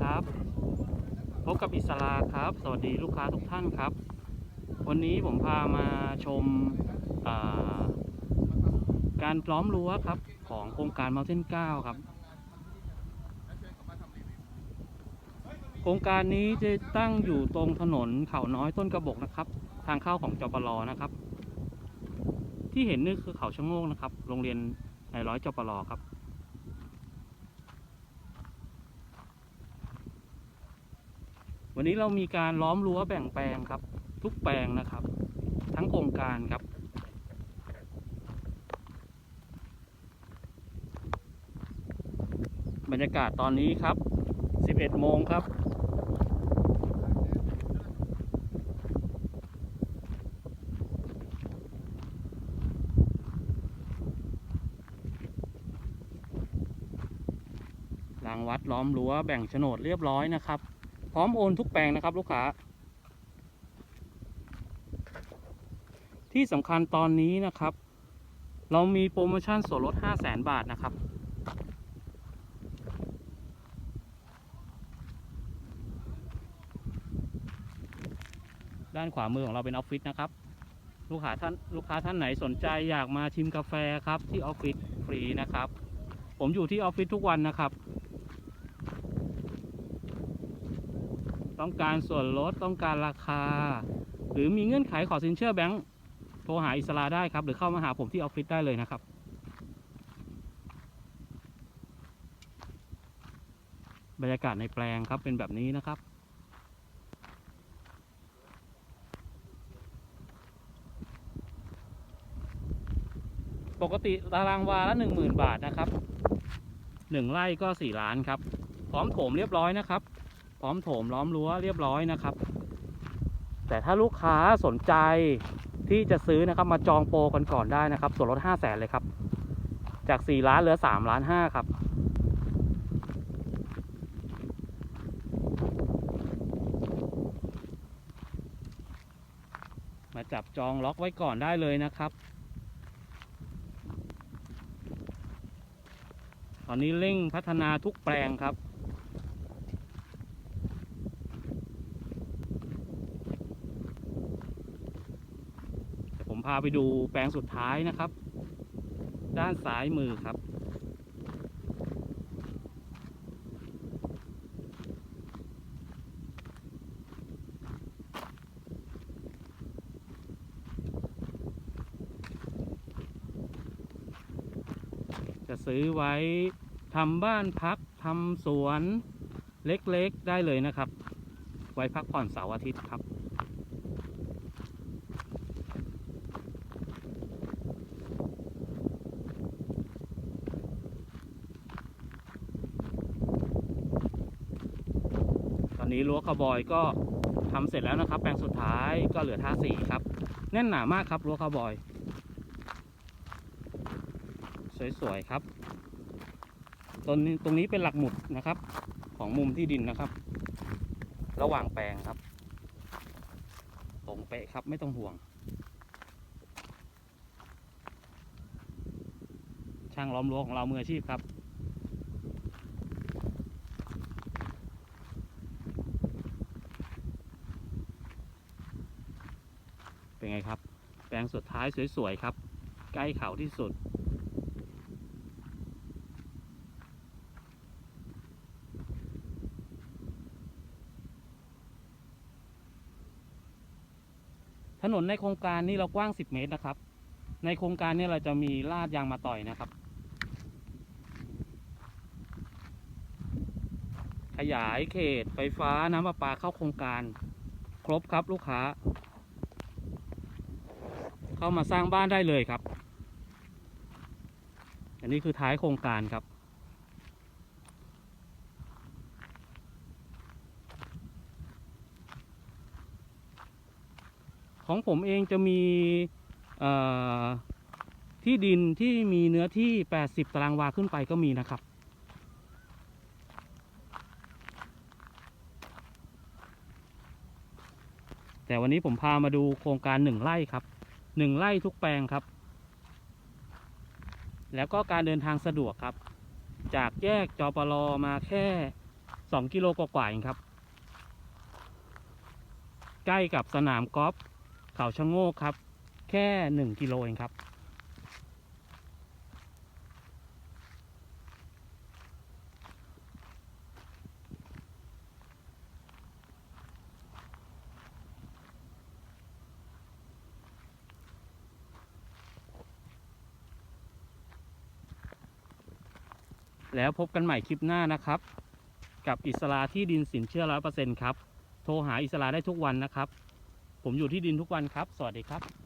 ครับ พบกับอิสราครับ สวัสดีลูกค้าทุกท่านครับ วันนี้ผมพามาชมาการล้อมรั้วครับ ของโครงการ Mountain 9 ครับ โครงการนี้จะตั้งอยู่ตรงถนนเขาน้อยต้นกระบอกนะครับ ทางเข้าของจปรนะครับ ที่เห็นนี่คือเขาชะโงกนะครับ โรงเรียนในร้อยจปรครับ วันนี้เรามีการล้อมรั้วแบ่งแปลงครับ ทุกแปลงนะครับ ทั้งโครงการครับ บรรยากาศตอนนี้ครับ 11 โมงครับรางวัดล้อมรั้วแบ่งโฉนดเรียบร้อยนะครับ ร้อมโอนทุกแปลงนะครับ ลูกค้า ที่สำคัญตอนนี้นะครับ เรามีโปรโมชั่นส่วนลด 5 0 0แสนบาทนะครับ ด้านขวามือของเราเป็นออฟฟิศนะครับ ลูกค้าท่านลูกค้าท่านไหนสนใจอยากมาชิมกาแฟครับที่ออฟฟิศฟรีนะครับ ผมอยู่ที่ออฟฟิศทุกวันนะครับ ต้องการส่วนลดต้องการราคา หรือมีเงื่อนไขขอสินเชื่อแบงค์โทรหาอิสราได้ครับ หรือเข้ามาหาผมที่ออฟฟิศได้เลยนะครับบรรยากาศในแปลงครับเป็นแบบนี้นะครับ ปกติตารางวาละหนึ่งหมื่นบาทนะครับหนึ่งไร่ก็สี่ล้านครับ พร้อมโถมเรียบร้อยนะครับ ร้อมโถมล้อมรั้วเรียบร้อยนะครับ แต่ถ้าลูกค้าสนใจที่จะซื้อนะครับมาจองโปรกันก่อนได้นะครับ ส่วนลด5 0 0แสนเลยครับ จาก4ล้านเหลือ3ล้าน5ครับมาจับจองล็อกไว้ก่อนได้เลยนะครับ ตอนนี้เร่งพัฒนาทุกแปลงครับ เดี๋ยวผม พาไปดูแปลงสุดท้ายนะครับ ด้านซ้ายมือครับ จะซื้อไว้ทำบ้านพักทำสวนเล็กๆได้เลยนะครับ ไว้พักผ่อนเสาร์อาทิตย์ครับ นี้รั้วคาวบอยก็ทำเสร็จแล้วนะครับ แปลงสุดท้ายก็เหลือท่าสีครับ แน่นหนามากครับรั้วคาวบอย สวยๆครับตรงนี้ตรงนี้เป็นหลักหมุดนะครับ ของมุมที่ดินนะครับ ระหว่างแปลงครับตรงเป๊ะครับไม่ต้องห่วง ช่างล้อมรั้วของเรามืออาชีพครับ เป็นไงครับ แปลงสุดท้ายสวยๆครับ ใกล้เขาที่สุด ถนนในโครงการนี้เรากว้าง 10 เมตรนะครับ ในโครงการนี้เราจะมีลาดยางมาต่อยนะครับ ขยายเขตไฟฟ้าน้ำประปาเข้าโครงการ ครบครับลูกค้า เข้ามาสร้างบ้านได้เลยครับ อันนี้คือท้ายโครงการครับ ของผมเองจะมีที่ดินที่มีเนื้อที่ 80 ตารางวาขึ้นไปก็มีนะครับแต่วันนี้ผมพามาดูโครงการหนึ่งไร่ครับ หนึ่งไร่ทุกแปลงครับ แล้วก็การเดินทางสะดวกครับ จากแยกจปรมาแค่สองกิโลกว่าๆเองครับ ใกล้กับสนามกอล์ฟเขาชะโงกครับ แค่หนึ่งกิโลเองครับ แล้วพบกันใหม่คลิปหน้านะครับ กับอิสราที่ดินสินเชื่อร้อยเปอร์เซ็นต์ครับ โทรหาอิสราได้ทุกวันนะครับ ผมอยู่ที่ดินทุกวันครับ สวัสดีครับ